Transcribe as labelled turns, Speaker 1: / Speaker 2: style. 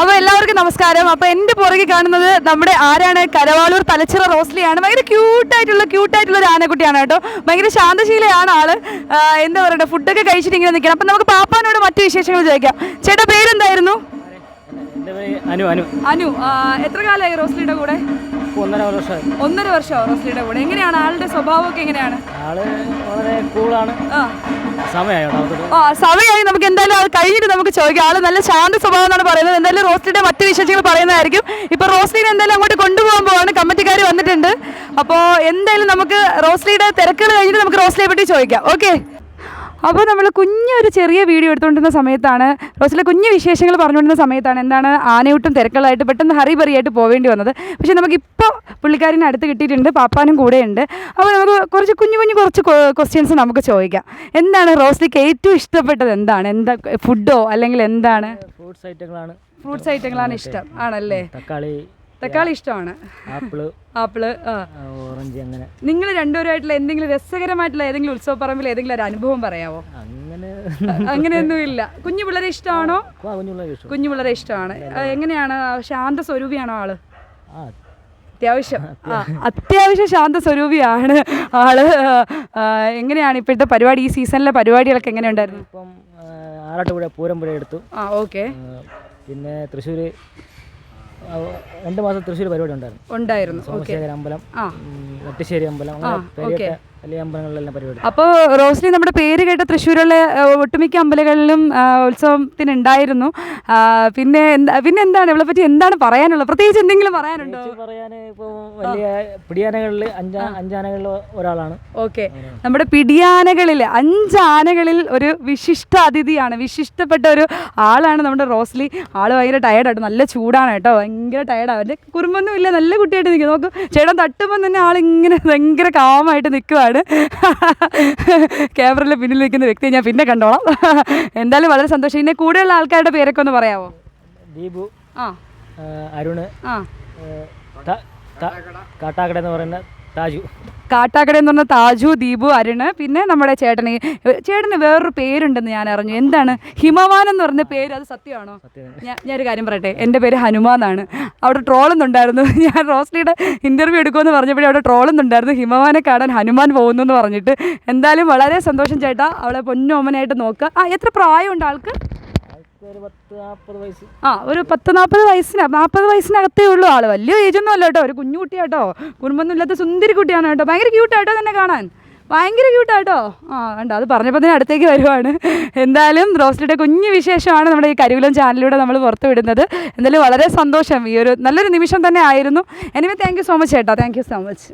Speaker 1: അപ്പൊ എല്ലാവർക്കും നമസ്കാരം. അപ്പൊ എന്റെ പുറകെ കാണുന്നത് നമ്മുടെ ആരാണ്? കരവാളൂർ തലച്ചിറ റോസ്ലിയാണ്. ഭയങ്കര ക്യൂട്ടായിട്ടുള്ള ക്യൂട്ടായിട്ടുള്ള ഒരു ആനക്കുട്ടിയാണ് കേട്ടോ. ഭയങ്കര ശാന്തശീലയാണ് ആൾ. എന്താ പറയുക ഫുഡൊക്കെ കഴിച്ചിട്ട് ഇങ്ങനെ നിൽക്കണം. അപ്പൊ നമുക്ക് പാപ്പാനോട് മറ്റു വിശേഷങ്ങൾ ചോദിക്കാം. ചേട്ടാ പേരെന്തായിരുന്നു?
Speaker 2: എന്റെ പേര് അനു അനു.
Speaker 1: അനു. എത്ര കാലമായി റോസ്ലിയുടെ കൂടെ?
Speaker 2: ഒന്നര വർഷമായി.
Speaker 1: ഒന്നര വർഷം റോസ്ലിയുടെ കൂടെ. എങ്ങനെയാണ്? ആളുടെ സ്വഭാവമൊക്കെ എങ്ങനെയാണ്?
Speaker 2: ആൾ വളരെ കൂളാണ്.
Speaker 1: ആ.
Speaker 2: സമയമായി
Speaker 1: ആ സമയമായി നമുക്ക് എന്തായാലും അത് കഴിഞ്ഞിട്ട് നമുക്ക് ചോദിക്കാം. ആൾ നല്ല ശാന്ത സ്വഭാവം എന്നാണ് പറയുന്നത്. എന്തായാലും റോസ്ലിയുടെ മറ്റു വിശേഷങ്ങൾ പറയുന്നതായിരിക്കും. ഇപ്പൊ റോസ്ലിനെ എന്തായാലും അങ്ങോട്ട് കൊണ്ടുപോകാൻ പോവാണ്. കമ്മിറ്റിക്കാർ വന്നിട്ടുണ്ട്. അപ്പോൾ എന്തായാലും നമുക്ക് റോസ്ലിയുടെ തിരക്കുകൾ കഴിഞ്ഞിട്ട് നമുക്ക് റോസ്ലിയെ പറ്റി ചോദിക്കാം. ഓക്കെ? അപ്പോൾ നമ്മൾ കുഞ്ഞൊരു ചെറിയ വീഡിയോ എടുത്തുകൊണ്ടിരുന്ന സമയത്താണ് റോസിലെ കുഞ്ഞു വിശേഷങ്ങൾ പറഞ്ഞുകൊണ്ടിരുന്ന സമയത്താണ് എന്താണ് ആനയൂട്ടും തിരക്കുകളായിട്ട് പെട്ടെന്ന് ഹറി ബറിയായിട്ട് പോവേണ്ടി വന്നത്. പക്ഷേ നമുക്കിപ്പോൾ പുള്ളിക്കാരിനെ അടുത്ത് കിട്ടിയിട്ടുണ്ട് പാപ്പാനും കൂടെയുണ്ട്. അപ്പോൾ നമുക്ക് കുറച്ച് കുഞ്ഞു കുഞ്ഞു കുറച്ച് ക്വസ്റ്റ്യൻസ് നമുക്ക് ചോദിക്കാം. എന്താണ് റോസിലേക്ക് ഏറ്റവും ഇഷ്ടപ്പെട്ടത്? എന്താണ്? എന്താ ഫുഡോ അല്ലെങ്കിൽ എന്താണ്?
Speaker 2: ഫ്രൂട്ട്സ് ഐറ്റങ്ങളാണ്.
Speaker 1: ഫ്രൂട്ട്സ് ഐറ്റങ്ങളാണ് ഇഷ്ടം. ആണല്ലേ?
Speaker 2: തക്കാളി
Speaker 1: തക്കാളി ഇഷ്ടമാണ്. ആപ്പിൾ
Speaker 2: ആപ്പിൾ ഓറഞ്ച് അങ്ങനെ.
Speaker 1: നിങ്ങൾ രണ്ടുപേരുമായിട്ടുള്ള എന്തെങ്കിലും രസകരമായിട്ടുള്ള ഏതെങ്കിലും ഉത്സവ പറമ്പിൽ ഏതെങ്കിലും ഒരു അനുഭവം പറയാമോ
Speaker 2: അങ്ങനെ
Speaker 1: അങ്ങനെയൊന്നുമില്ല. കുഞ്ഞു പിള്ളേരെ ഇഷ്ടമാണോ? കുഞ്ഞു പിള്ളേരെ ഇഷ്ടമാണ്. എങ്ങനെയാണ്? ശാന്ത സ്വരൂപിയാണോ
Speaker 2: ആൾ?
Speaker 1: അത്യാവശ്യം. അത്യാവശ്യം ശാന്ത സ്വരൂപിയാണ് ആൾ. എങ്ങനെയാണ് ഇപ്പോഴത്തെ പരിപാടി? ഈ സീസണിലെ പരിപാടികളൊക്കെ എങ്ങനെ ഉണ്ടായിരുന്നു?
Speaker 2: ഇപ്പം ആറാട്ടുപുഴ പൂരമ്പുഴ എടുത്തു.
Speaker 1: ആ ഓക്കെ.
Speaker 2: പിന്നെ തൃശ്ശൂർ രണ്ട് മാസം തൃശ്ശൂർ പരിപാടി ഉണ്ടായിരുന്നു.
Speaker 1: ഉണ്ടായിരുന്നു.
Speaker 2: അമ്പലം.
Speaker 1: ആ.
Speaker 2: ഉം, വെട്ടിശ്ശേരി അമ്പലം അങ്ങനെ വലിയ അമ്പലങ്ങളിലെല്ലാം പരിപാടി.
Speaker 1: അപ്പോൾ റോസ്ലി നമ്മുടെ പേര് കേട്ട തൃശ്ശൂരിലെ ആ, ഒട്ടുമിക്ക അമ്പലങ്ങളിലും ഉത്സവത്തിന് ഉണ്ടായിരുന്നു പിന്നെ പിന്നെ എന്താണ്? ഇവളെ പറ്റി എന്താണ് പറയാനുള്ളത്? പ്രത്യേകിച്ച് എന്തെങ്കിലും പറയാനുണ്ടോ?
Speaker 2: പറയാൻ ഇപ്പോൾ വലിയ പിടിയാനകളിൽ അഞ്ചാ അഞ്ചാനകളിൽ ഒരാളാണ്.
Speaker 1: ഓക്കെ. നമ്മുടെ പിടിയാനകളിൽ അഞ്ചാനകളിൽ ഒരു വിശിഷ്ട അതിഥിയാണ് വിശിഷ്ടപ്പെട്ട ഒരു ആളാണ് നമ്മുടെ റോസ്ലി. ആൾ ഭയങ്കര ടയർഡായിട്ട് നല്ല ചൂടാണ് കേട്ടോ ഭയങ്കര ടയർഡാണ് അവന്റെ കുറുമ്പൊന്നും ഇല്ല നല്ല കുട്ടിയായിട്ട് നിൽക്കും നോക്കും ചേട്ടൻ തട്ടുമ്പോൾ തന്നെ ആളിങ്ങനെ ഭയങ്കര കാമായിട്ട് നിൽക്കുവാണ് ക്യാമറയിലെ പിന്നിൽ നിൽക്കുന്ന വ്യക്തിയെ ഞാൻ പിന്നെ കണ്ടോളാം. എന്തായാലും വളരെ സന്തോഷം. ഇതിന്റെ കൂടെയുള്ള ആൾക്കാരുടെ പേരൊക്കെ ഒന്ന് പറയാമോ
Speaker 2: ദീപു
Speaker 1: ആ.
Speaker 2: അരുണ്
Speaker 1: ആ.
Speaker 2: കാട്ടാക്കട എന്ന് പറയുന്ന താജു.
Speaker 1: കാട്ടാക്കട എന്ന് പറഞ്ഞ താജു ദീപു അരുണ് പിന്നെ നമ്മുടെ ചേട്ടന്. ചേട്ടന് വേറൊരു പേരുണ്ടെന്ന് ഞാൻ അറിഞ്ഞു. എന്താണ്? ഹിമവാൻ എന്ന് പറഞ്ഞ പേര് അത് സത്യമാണോ? ഞാൻ ഞാനൊരു കാര്യം പറയട്ടെ. എന്റെ പേര് ഹനുമാനാണ് അവിടെ ട്രോളുന്നുണ്ടായിരുന്നു ഞാൻ റോസ്ലിയുടെ ഇന്റർവ്യൂ എടുക്കുമെന്ന് പറഞ്ഞപ്പോഴേ അവിടെ ട്രോളുന്നുണ്ടായിരുന്നു ഹിമവാനെ കാണാൻ ഹനുമാൻ പോകുന്നു എന്ന് പറഞ്ഞിട്ട്. എന്തായാലും വളരെ സന്തോഷം ചേട്ടാ. അവളെ പൊന്നോമനായിട്ട് നോക്കുക. ആ എത്ര പ്രായമുണ്ട് ആൾക്ക്? ആ ഒരു പത്ത് നാൽപ്പത് വയസ്സിന് നാൽപ്പത് വയസ്സിനകത്തേ ഉള്ളൂ ആൾ. വലിയ ഏജൊന്നും അല്ല കേട്ടോ. ഒരു കുഞ്ഞുകുട്ടിയാട്ടോ കുടുംബമൊന്നും ഇല്ലാത്ത സുന്ദരി കുട്ടിയാണ് കേട്ടോ. ഭയങ്കര ക്യൂട്ടാട്ടോ തന്നെ കാണാൻ. ഭയങ്കര ക്യൂട്ടാട്ടോ ആ കണ്ടോ? അത് പറഞ്ഞപ്പോൾ തന്നെ അടുത്തേക്ക് വരുവാണ്. എന്തായാലും റോസ്റ്റിയുടെ കുഞ്ഞു വിശേഷമാണ് നമ്മുടെ ഈ കരികുലം ചാനലിലൂടെ നമ്മൾ പുറത്തു വിടുന്നത്. എന്തായാലും വളരെ സന്തോഷം. ഈ ഒരു നല്ലൊരു നിമിഷം തന്നെ ആയിരുന്നു. Anyway thank you so much ചേട്ടാ. Thank you so much